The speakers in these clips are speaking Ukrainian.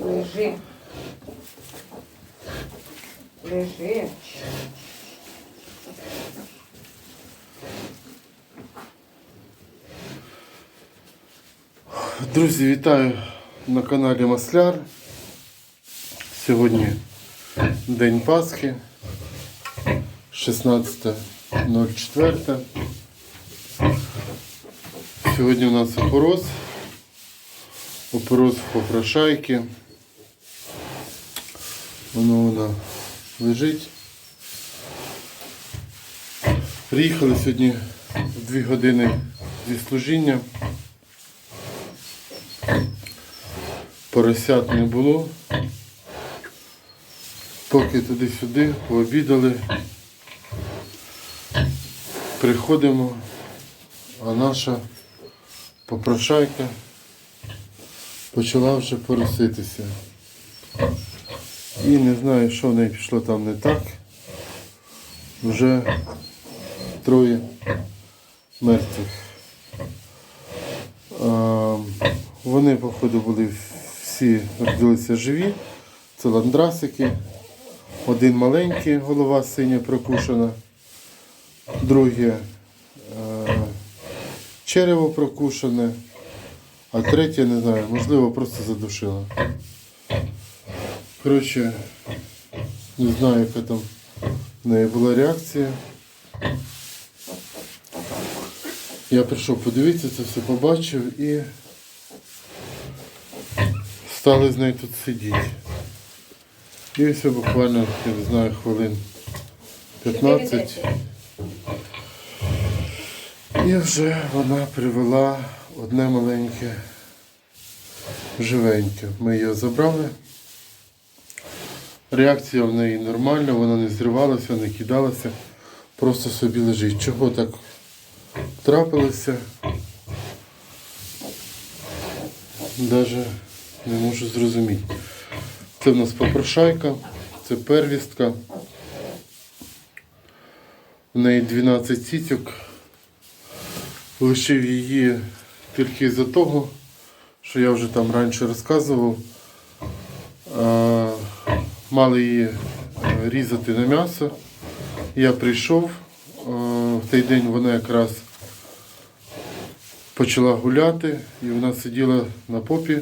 Лежи. Лежи. Друзі, вітаю на каналі Масляр. Сьогодні День Пасхи, 16.04. Сьогодні у нас опороз. Опороз попрошайки. Воно вона лежить. Приїхали сьогодні в 2 години зі служіння. Поросят не було. Поки туди-сюди пообідали. Приходимо, а наша попрошайка почала вже пороситися. І не знаю, що в неї пішло там не так. Вже троє мертвих. А, Вони, походу, були всі родилися живі. Це ландрасики. Один маленький, голова синя прокушена, друге е, черево прокушене, а третє, не знаю, можливо, просто задушила. Коротше, не знаю, яка там в неї була реакція. Я прийшов подивитися, це все побачив і стали з нею тут сидіти. І все буквально, я не знаю, хвилин 15. І вже вона привела одне маленьке живеньке. Ми її забрали. Реакція в неї нормальна, вона не зривалася, не кидалася, просто собі лежить. Чого так трапилося? Даже не можу зрозуміти. Це в нас попрошайка, це первістка. У неї 12 цицьок. Лишив її тільки з-за того, що я вже там раніше розказував. Мали її е, різати на м'ясо. Я прийшов. е, В той день вона якраз почала гуляти і вона сиділа на попі.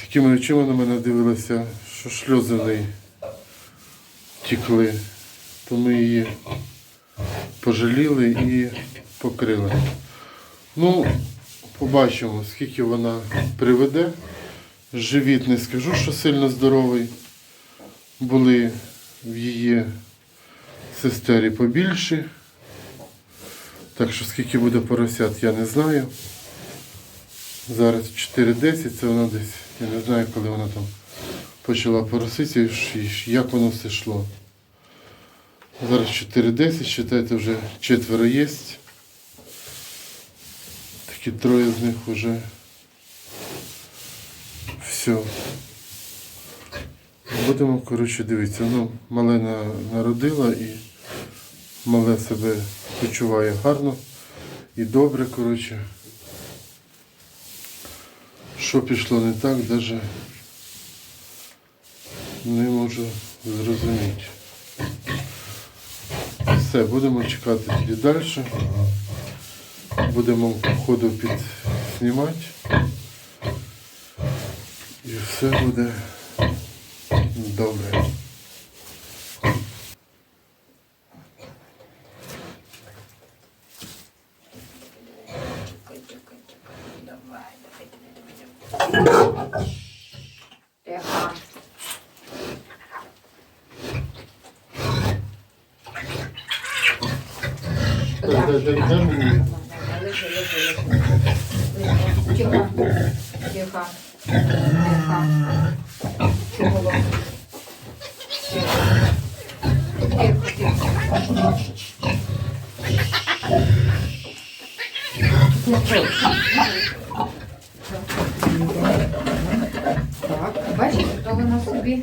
Такими очима на мене дивилася, що сльози в неї тікли. То ми її пожаліли і покрили. Ну, побачимо, скільки вона приведе. Живіт не скажу, що сильно здоровий. Були в її сестері побільші. Так що скільки буде поросят, я не знаю. Зараз 4.10, це вона десь, я не знаю, коли вона там почала пороситися і як воно все йшло. Зараз 4.10, вважайте, вже четверо є. Такі троє з них вже все. Будемо, коротше, дивитися. Ну, мале народила і мале себе почуває гарно і добре, коротше. Що пішло не так, навіть не можу зрозуміти. Все, будемо чекати тоді далі. Будемо по ходу підснімати. І все буде добре. Так, бачите, хто вона собі.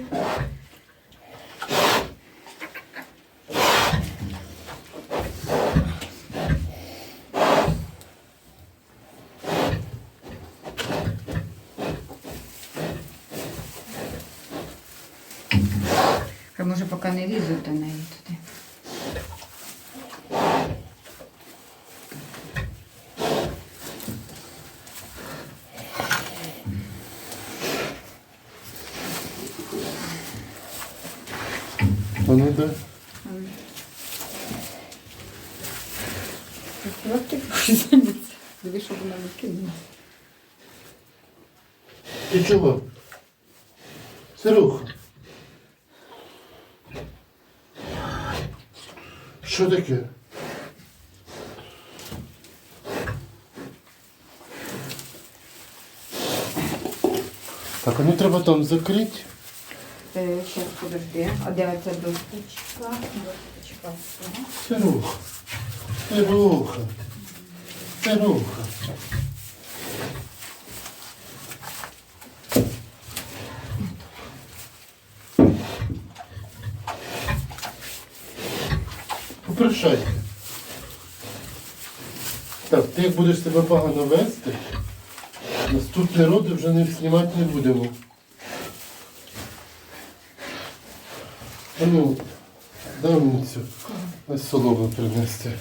Може, поки не лізуть до неї. Туди. А ну да. Як ти хочеш зайнятися? Дивись, щоб вона не кинула. Ти чого? Сируха. Що таке? Так, а ну треба там закрити. Зараз подожди. А де оця досточка? Досточка. все. Сируха. Сируха. Сируха. Попрощайте. Так, ти як будеш себе погано вести, наступні роди вже не знімати не будемо. А ну, дай мені цю. Ось солому принести.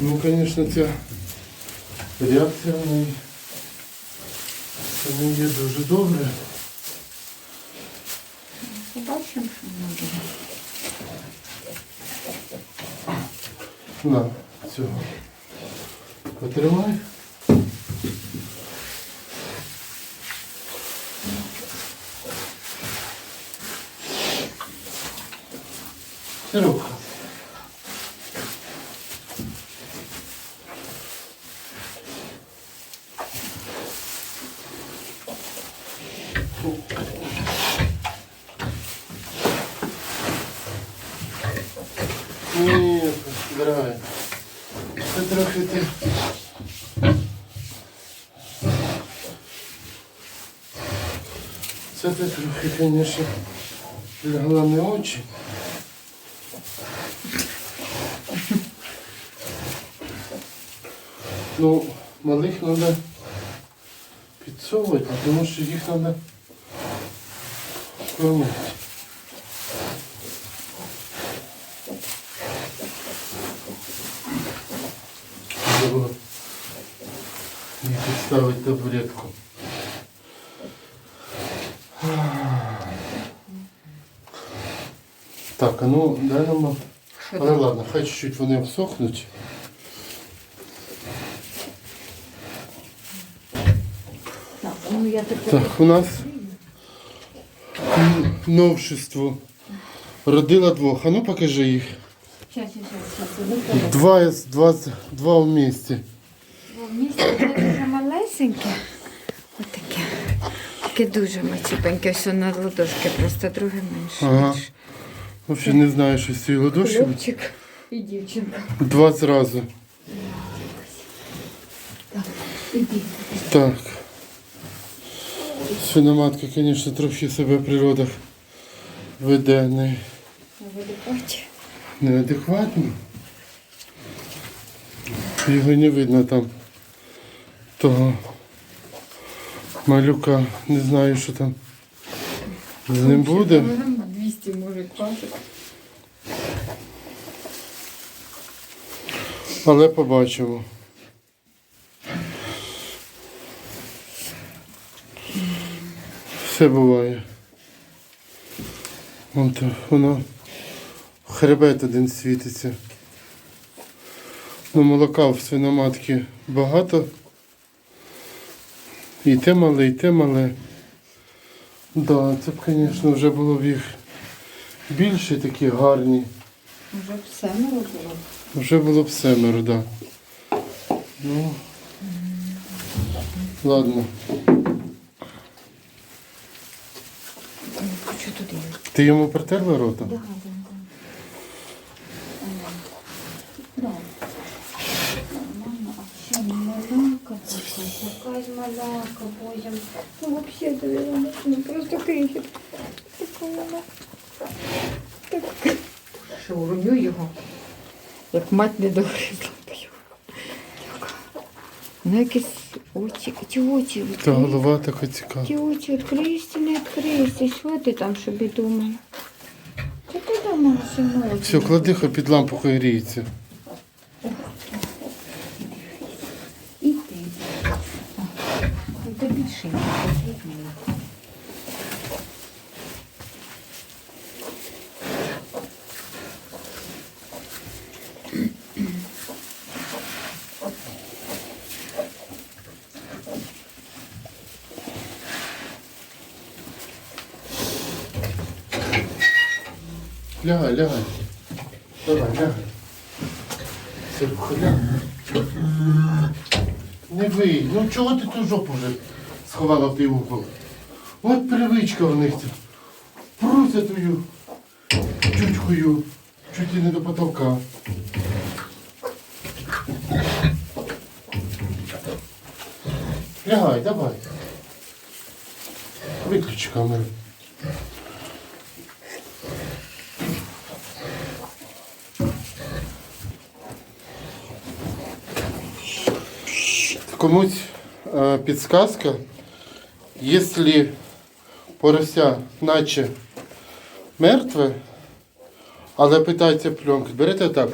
Ну, звісно, ця реакція в неї це не є дуже добре. Побачимо, що буде. На, цього. Потримай. Серега. Ні, дорогая. Це трохи ти. Це ти трохи, звісно, лягла не очі. Ну, малих треба підсовувати, тому що їх треба кормити. Треба не підставити табуретку. Так, а ну дай нам. Що Але там? ладно, хай чуть-чуть вони обсохнуть. Так, ну я тепер... Так, у нас м, новшество. Родила двох. А ну покажи їх. Два, з- два, з- два в місті дуже малесеньке. Отаке. Таке дуже мацюпеньке, все на ладошки, просто друге менше. Ага. Взагалі не знаю, що з цієї ладоші. Хлопчик і дівчинка. Два зразу. Так, іди. Так. Свиноматка, звісно, трохи себе в природах веде не, неадекватно. Його не видно там. Того малюка. Не знаю, що там з ним буде. 200 може важити. Але побачимо. Все буває. Вон то воно хребет один світиться. Ну, молока в свиноматки багато. І те мале, і те мале. Да, це б, звісно, вже було б їх більше такі гарні. Вже все ми робили. Вже було б семеро, да. Ну. Ладно. Хочу туди. Ти йому протерла рота? Да, да, да. Да. А ще маленька така, якась маленька. малявка, боже. Ну, взагалі, довіряно, ну, просто крихіт. Така вона. Так. Що, уроню його? Як мать не догризла б його. Яка. Ну, якісь очі, ті очі Та голова така цікава. Ті очі відкриєшся, не відкриєшся. Що ти там собі думаєш? Що ти синочку? Все, клади хай під лампу хай гріється. І ти. О, ну, Ти більше не потрібно. Лягай, лягай. Давай, лягай. Сирку, лягай. Не вий. Ну чого ти ту жопу вже сховала в той угол? От привичка в них. Пруся твою чучкою, чуть ли не до потолка. Лягай, давай. Виключи камеру. Комусь э, підсказка, якщо порося наче мертве, але питається пленка, берете так.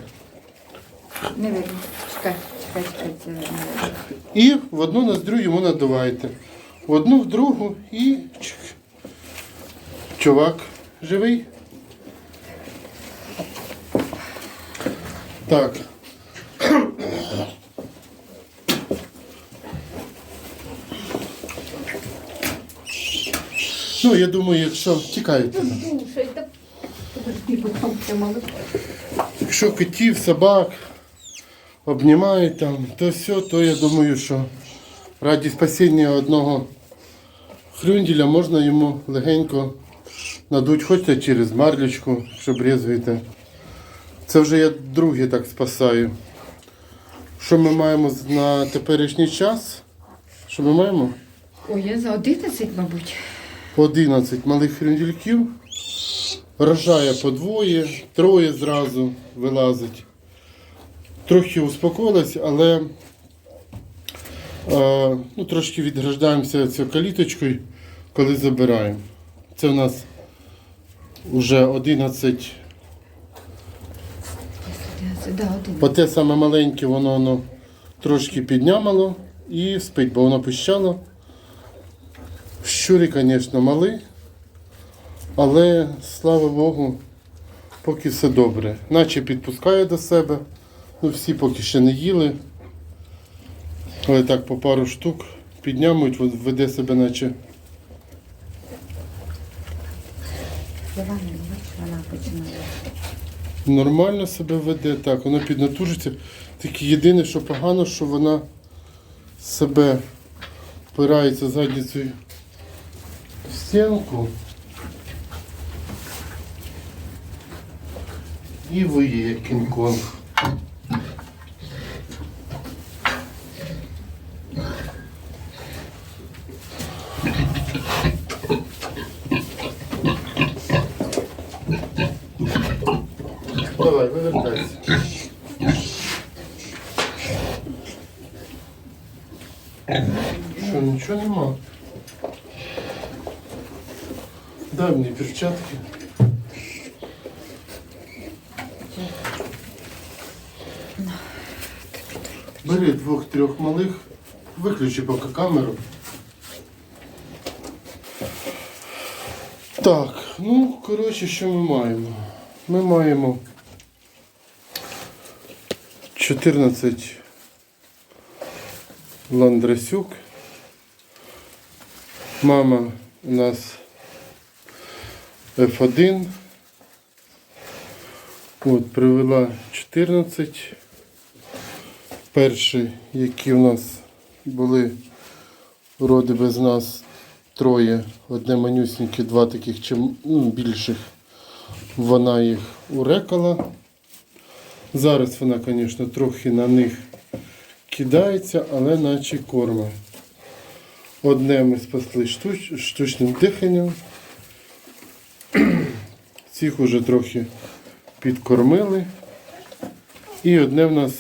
Не видно. Чекай, чекай, чекай. Видно. І в одну ноздрю йому надуваєте. В одну, в другу і. Чувак живий. Так. Ну, я думаю, якщо мало. Якщо котів, собак обнімають там, то все, то я думаю, що раді спасіння одного хрюнділя можна йому легенько надуть, хоч це через марлючку, що брезуєте. Це вже я друге так спасаю. Що ми маємо на теперішній час? Що ми маємо? Ой, я за 11, мабуть. 11 малих хрюндільків. Рожає по двоє, троє зразу вилазить. Трохи успокоїлась, але е, ну, трошки відграждаємося цією каліточкою, коли забираємо. Це у нас вже 11, 11, по саме маленьке, воно, воно трошки піднямало і спить, бо воно пищало. Щурі, звісно, мали, але слава Богу, поки все добре. Наче підпускає до себе. Ну, всі поки ще не їли. Але так по пару штук піднямують, веде себе, наче вона нормально себе веде, так, воно піднатужиться. Тільки єдине, що погано, що вона себе впирається задницею в стінку. І виє, як Дай мені перчатки. Бери двох-трьох малих, виключи поки камеру. Так, ну, коротше, що ми маємо? Ми маємо 14 ландрасюк. Мама у нас F1. От, привела 14. Перші, які у нас були роди без нас, троє. Одне манюсіньке, два таких чим, ну, більших. Вона їх урекала. Зараз вона, звісно, трохи на них кидається, але наче корма. Одне ми спасли штуч- штучним диханням. Цих уже трохи підкормили. І одне в нас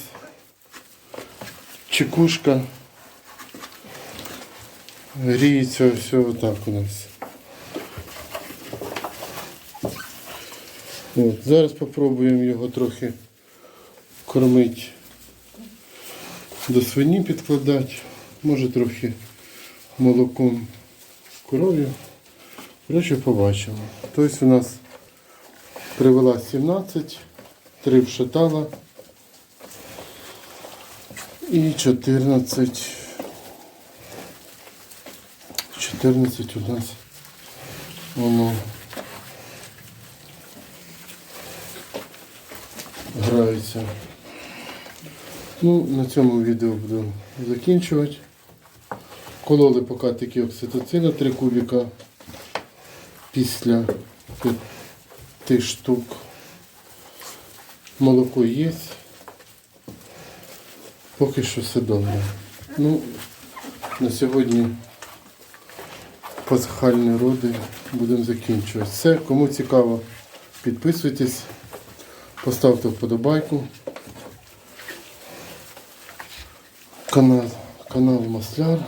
чекушка. Гріється все отак у нас. От, зараз спробуємо його трохи кормити до свині підкладати. Може трохи молоком коров'ю. Коротше, побачимо. Тобто у нас привела 17, 3 вшатала і 14. 14 у нас воно грається. Ну, на цьому відео буду закінчувати. Кололи поки такі окситоцина 3 кубіка після 5 штук. Молоко є. Поки що все добре. Ну, на сьогодні пасхальні роди будемо закінчувати. Все, кому цікаво, підписуйтесь, поставте вподобайку. Канал, канал Масляр.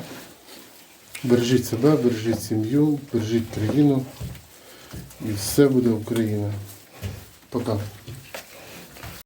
Бережіть себе, бережіть сім'ю, бережіть країну. І все буде Україна. Пока.